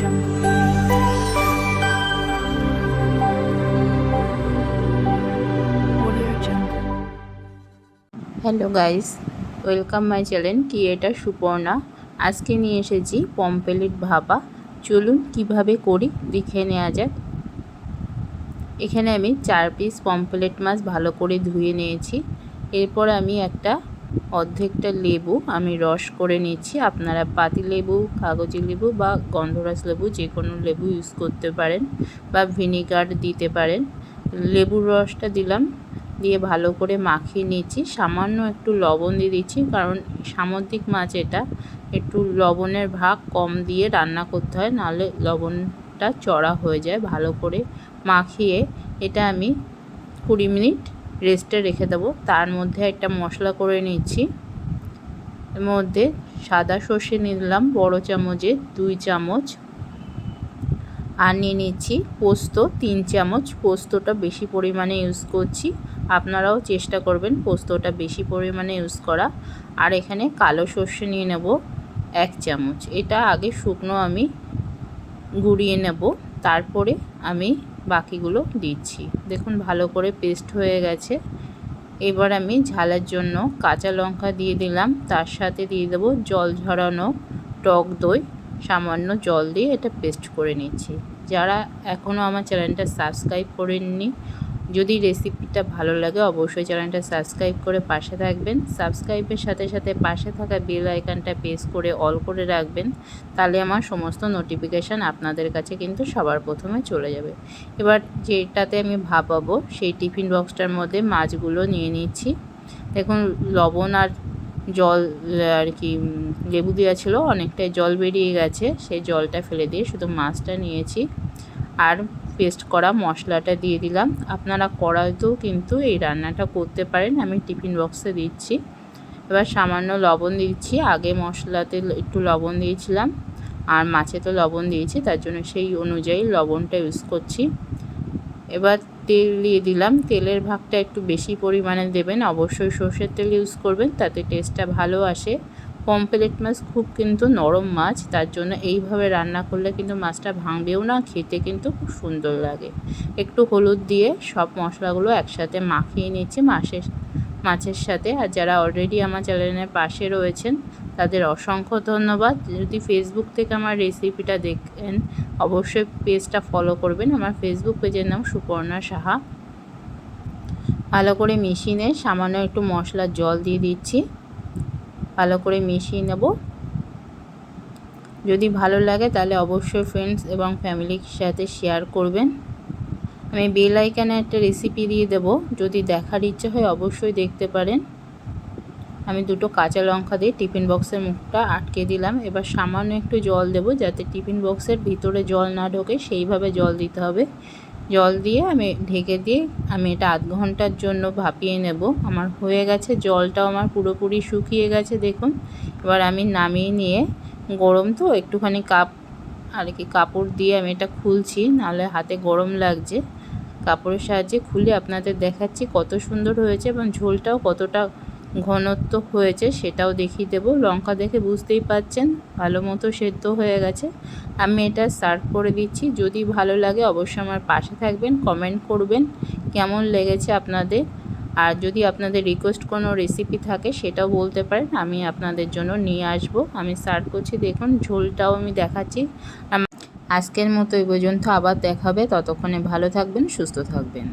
Hello guys welcome my channel creator Suparna আজকে নিয়ে এসেছি পম্পলেট ভাপা চলুন কীভাবে করি, দেখে নেওয়া যাক। এখানে আমি চার পিস পম্পলেট মাছ ভালো করে ধুয়ে নিয়েছি। এরপর আমি একটা অর্ধেকটা লেবু আমি রস করে নিচ্ছি। আপনারা পাতি লেবু, কাগজি লেবু বা গন্ধরাজ লেবু যে কোনো লেবু ইউজ করতে পারেন বা ভিনিগার দিতে পারেন। লেবুর রসটা দিলাম, দিয়ে ভালো করে মাখিয়ে নিচ্ছি। সামান্য একটু লবণ দিয়ে দিচ্ছি, কারণ সামুদ্রিক মাছ এটা। একটু লবণের ভাগ কম দিয়ে রান্না করতে হয়, নাহলে লবণটা চড়া হয়ে যায়। ভালো করে মাখিয়ে এটা আমি কুড়ি মিনিট রেস্টে রেখে দেবো। তার মধ্যে একটা মশলা করে নিচ্ছি। এর মধ্যে সাদা সর্ষে নিলাম, বড় চামচে দুই চামচ। আর নিয়ে নিচ্ছি পোস্ত, তিন চামচ। পোস্তটা বেশি পরিমাণে ইউজ করছি। আপনারাও চেষ্টা করবেন পোস্তটা বেশি পরিমাণে ইউজ করা। আর এখানে কালো সর্ষে নিয়ে নেব, এক চামচ। এটা আগে শুকনো আমি গুঁড়িয়ে নেব। তারপরে আমি বাকিগুলো দিচ্ছি। দেখুন ভালো করে পেস্ট হয়ে গেছে। এবার আমি ঝালের জন্য কাঁচা লঙ্কা দিয়ে দিলাম। তার সাথে দিয়ে দেবো জল ঝরানো টক দই। সামান্য জল দিয়ে এটা পেস্ট করে নিচ্ছি। যারা এখনও আমার চ্যানেলটা সাবস্ক্রাইব করেননি যদি রেসিপিটা ভালো লাগে, অবশ্যই চ্যানেলটা সাবস্ক্রাইব করে পাশে থাকবেন। সাবস্ক্রাইবের সাথে সাথে পাশে থাকা বেল আইকনটা প্রেস করে অল করে রাখবেন। তাহলে আমার সমস্ত নোটিফিকেশান আপনাদের কাছে কিন্তু সবার প্রথমে চলে যাবে। এবার যেটাতে আমি ভাপাবো, সেই টিফিন বক্সটার মধ্যে মাছগুলো নিয়ে নিচ্ছি। দেখুন, লবণ আর জল, আর কি লেবু দেওয়া ছিল, অনেকটাই জল বেরিয়ে গেছে। সেই জলটা ফেলে দিয়ে শুধু মাছটা নিয়েছি। আর পেস্ট করা মশলাটা দিয়ে দিলাম। আপনারা কড়াইতেও কিন্তু এই রান্নাটা করতে পারেন। আমি টিফিন বক্সে দিচ্ছি। এবার সামান্য লবণ দিচ্ছি। আগে মশলাতে একটু লবণ দিয়েছিলাম। আর মাছে তো লবণ দিয়েছি। তার জন্য সেই অনুযায়ী লবণটা ইউজ করছি। এবার তেল দিয়ে দিলাম। তেলের ভাগটা একটু বেশি পরিমাণে দেবেন। অবশ্যই সর্ষের তেল ইউজ করবেন। তাতে টেস্টটা ভালো আসে। পমপ্লেট মাছ খুব কিন্তু নরম মাছ, তার জন্য এইভাবে রান্না করলে কিন্তু মাছটা ভাঙবেও না, খেতে কিন্তু খুব সুন্দর লাগে। একটু হলুদ দিয়ে সব মশলাগুলো একসাথে মাখিয়ে নিচ্ছি মাছের মাছের সাথে। আর যারা অলরেডি আমার চ্যানেলের পাশে রয়েছেন, তাদের অসংখ্য ধন্যবাদ। যদি ফেসবুক থেকে আমার রেসিপিটা দেখেন, অবশ্যই পেজটা ফলো করবেন। আমার ফেসবুক পেজের নাম সুপর্ণা সাহা। ভালো করে মিশিয়ে সামান্য একটু মশলার জল দিয়ে দিচ্ছি। ভালো করে মিশিয়ে নেব। যদি ভালো লাগে তাহলে অবশ্যই ফ্রেন্ডস এবং ফ্যামিলির সাথে শেয়ার করবেন। আমি বেল আইকানে একটা রেসিপি দিয়ে দেব। যদি দেখার ইচ্ছে হয় অবশ্যই দেখতে পারেন। আমি দুটো কাঁচা লঙ্কা দিয়ে টিফিন বক্সের মুখটা আটকে দিলাম। এবার সামান্য একটু জল দেব যাতে টিফিন বক্সের ভিতরে জল না ঢোকে, সেইভাবে জল দিতে হবে। জল দিয়ে আমি ঢেকে দিয়ে আমি এটা আধ ঘণ্টার জন্য ভাপিয়ে নেব। আমার হয়ে গেছে, জলটাও আমার পুরোপুরি শুকিয়ে গেছে, দেখুন। এবার আমি নামিয়ে নিয়ে গরম তো একটুখানি কাপ আর কি কাপড় দিয়ে আমি এটা খুলছি, নাহলে হাতে গরম লাগছে। কাপড়ের সাহায্যে খুলে আপনাদের দেখাচ্ছি কত সুন্দর হয়েছে এবং ঝোলটাও কতটা ঘনত্ব হয়েছে সেটাও দেখিয়ে দেবো। লঙ্কা দেখে বুঝতেই পাচ্ছেন ভালো মতো সেদ্ধ হয়ে গেছে। আমি এটা সার্ভ করে দিচ্ছি। যদি ভালো লাগে অবশ্যই আমার পাশে থাকবেন, কমেন্ট করবেন, কেমন লেগেছে আপনাদের। আর যদি আপনাদের রিকোয়েস্ট কোনো রেসিপি থাকে সেটাও বলতে পারেন, আমি আপনাদের জন্য নিয়ে আসব। আমি সার্ভ করছি, দেখুন, ঝোলটাও আমি দেখাচ্ছি। আজকের মতো এই পর্যন্ত, আবার দেখাবে ততক্ষণে ভালো থাকবেন, সুস্থ থাকবেন।